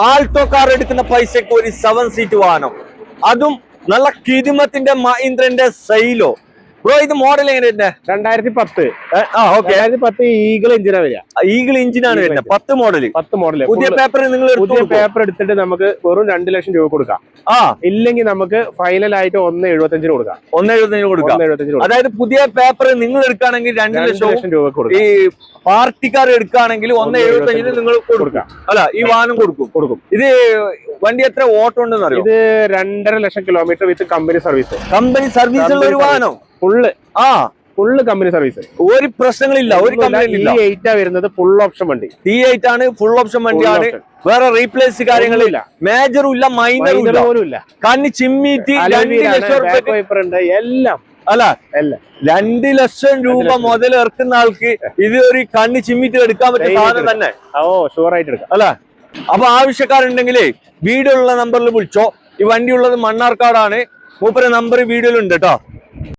Alto car എടുക്കുന്ന പൈസക്ക് ഒരു സെവൻ സീറ്റ് വാഹനം. അതും നല്ല കിരുമത്തിന്റെ മഹീന്ദ്രന്റെ സൈലോ ബ്രോ ഇത് മോഡൽ എങ്ങനെയാ രണ്ടായിരത്തി പത്ത്. ആ ഓക്കെ രണ്ടായിരത്തി പത്ത് ഈഗിൾ എഞ്ചിനാ വരിക. ഈഗിൾ എഞ്ചിനാണ് വരുന്നത്. പത്ത് മോഡൽ പത്ത് മോഡൽ പുതിയ പേപ്പർ നിങ്ങൾ പുതിയ പേപ്പർ എടുത്തിട്ട് നമുക്ക് വെറും രണ്ട് ലക്ഷം രൂപ കൊടുക്കാം. ആ. ഇല്ലെങ്കിൽ നമുക്ക് ഫൈനൽ ആയിട്ട് ഒന്ന് എഴുപത്തഞ്ചിന് കൊടുക്കാം. ഒന്ന് എഴുപത്തഞ്ച് കൊടുക്കാം. എഴുപത്തഞ്ച് എഴുപത്തഞ്ചിന് കൊടുക്കാം. അതായത് പുതിയ പേപ്പർ നിങ്ങൾ എടുക്കുകയാണെങ്കിൽ രണ്ട് ലക്ഷം രൂപ കൊടുക്കും. ഈ പാർട്ടിക്കാർ എടുക്കുകയാണെങ്കിൽ ഒന്ന് എഴുപത്തഞ്ചിന് നിങ്ങൾ കൊടുക്കാം. അല്ല ഈ വാഹനം കൊടുക്കും. കൊടുക്കും. ഇത് വണ്ടി എത്ര ഓട്ടം ഉണ്ടെന്ന് അറിയാം? ഇത് രണ്ടര ലക്ഷം kilometre with company service company service ഉള്ള ഒരു വാഹനം. ഫുള്ള് ആ ഫുള്ള് കമ്പനി സർവീസ് ഒരു പ്രശ്നങ്ങളില്ല ഒരു ഈ എയ്റ്റാ വരുന്നത് ഫുൾ ഓപ്ഷൻ വണ്ടി. ടി എയ്റ്റ് ആണ് ഫുൾ ഓപ്ഷൻ വണ്ടിയാണ്. വേറെ റീപ്ലേസ് കാര്യങ്ങളില്ല മേജറും ഇല്ല മൈനറും ഇല്ല. പോലും ഇല്ല. കണ്ണി ചിമ്മിയിട്ട് രണ്ട് ലക്ഷം ബാക്ക് ഉണ്ട് എല്ലാം. അല്ല അല്ല രണ്ട് ലക്ഷം രൂപ മുതൽ ഇറക്കുന്ന ആൾക്ക് ഇത് ഒരു കണ്ണി ചിമ്മിറ്റി എടുക്കാൻ പറ്റിയ സാധനം തന്നെ. ഓ ഷുവർ ആയിട്ട് എടുക്കാം. അല്ല അപ്പൊ ആവശ്യക്കാരുണ്ടെങ്കിലേ വീടുള്ള നമ്പറിൽ വിളിച്ചോ. ഈ വണ്ടി ഉള്ളത് മണ്ണാർക്കാടാണ്. മൂപ്പര നമ്പർ വീഡിയോയിലുണ്ട് കേട്ടോ.